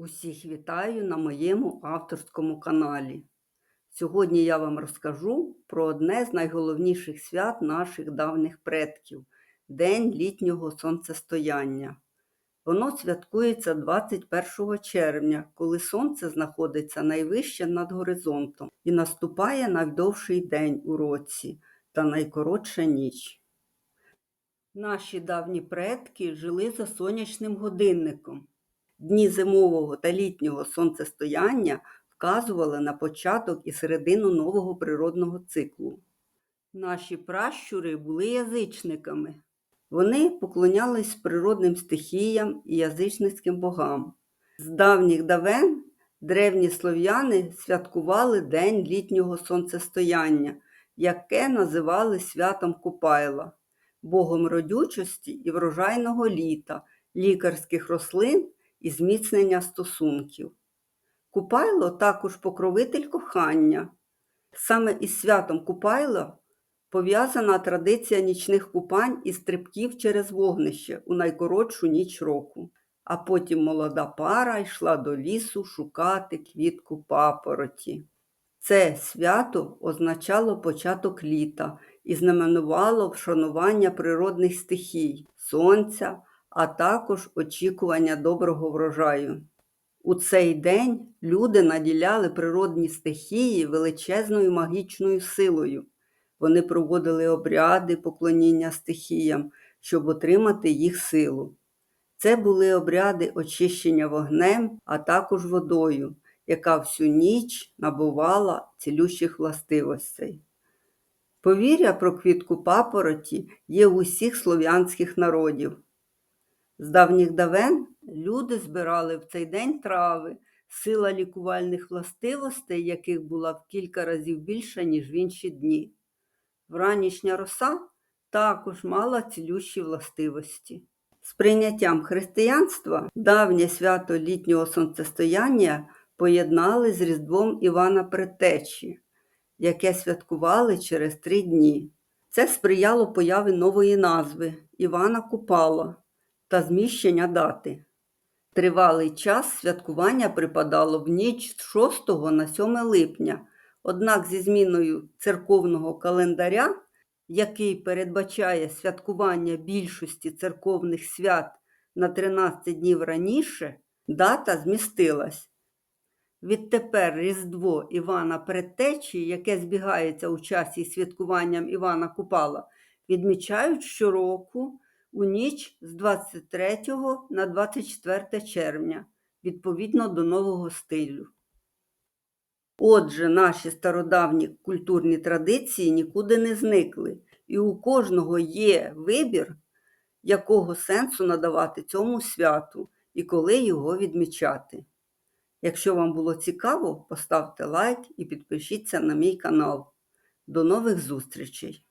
Усіх вітаю на моєму авторському каналі. Сьогодні я вам розкажу про одне з найголовніших свят наших давніх предків День літнього сонцестояння. Воно святкується 21 червня, коли сонце знаходиться найвище над горизонтом і наступає найдовший день у році та найкоротша ніч. Наші давні предки жили за сонячним годинником. Дні зимового та літнього сонцестояння вказували на початок і середину нового природного циклу. Наші пращури були язичниками. Вони поклонялись природним стихіям і язичницьким богам. З давніх давен древні слов'яни святкували День літнього сонцестояння, яке називали святом Купайла, богом родючості і врожайного літа, лікарських рослин і зміцнення стосунків. Купайло також покровитель кохання. Саме із святом Купайло пов'язана традиція нічних купань і стрибків через вогнище у найкоротшу ніч року. А потім молода пара йшла до лісу шукати квітку папороті. Це свято означало початок літа і знаменувало вшанування природних стихій, сонця, а також очікування доброго врожаю. У цей день люди наділяли природні стихії величезною магічною силою. Вони проводили обряди поклоніння стихіям, щоб отримати їх силу. Це були обряди очищення вогнем, а також водою, яка всю ніч набувала цілющих властивостей. Повір'я про квітку папороті є в усіх слов'янських народів. З давніх давен люди збирали в цей день трави, сила лікувальних властивостей, яких була в кілька разів більша, ніж в інші дні. Вранішня роса також мала цілющі властивості. З прийняттям християнства давнє свято літнього сонцестояння поєднали з Різдвом Івана Предтечі, яке святкували через три дні. Це сприяло появі нової назви Івана Купала та зміщення дати. Тривалий час святкування припадало в ніч з 6 на 7 липня, однак зі зміною церковного календаря, який передбачає святкування більшості церковних свят на 13 днів раніше, дата змістилась. Відтепер Різдво Івана Предтечі, яке збігається у часі святкуванням Івана Купала, відмічають щороку у ніч з 23 на 24 червня, відповідно до нового стилю. Отже, наші стародавні культурні традиції нікуди не зникли, і у кожного є вибір, якого сенсу надавати цьому святу і коли його відмічати. Якщо вам було цікаво, поставте лайк і підпишіться на мій канал. До нових зустрічей!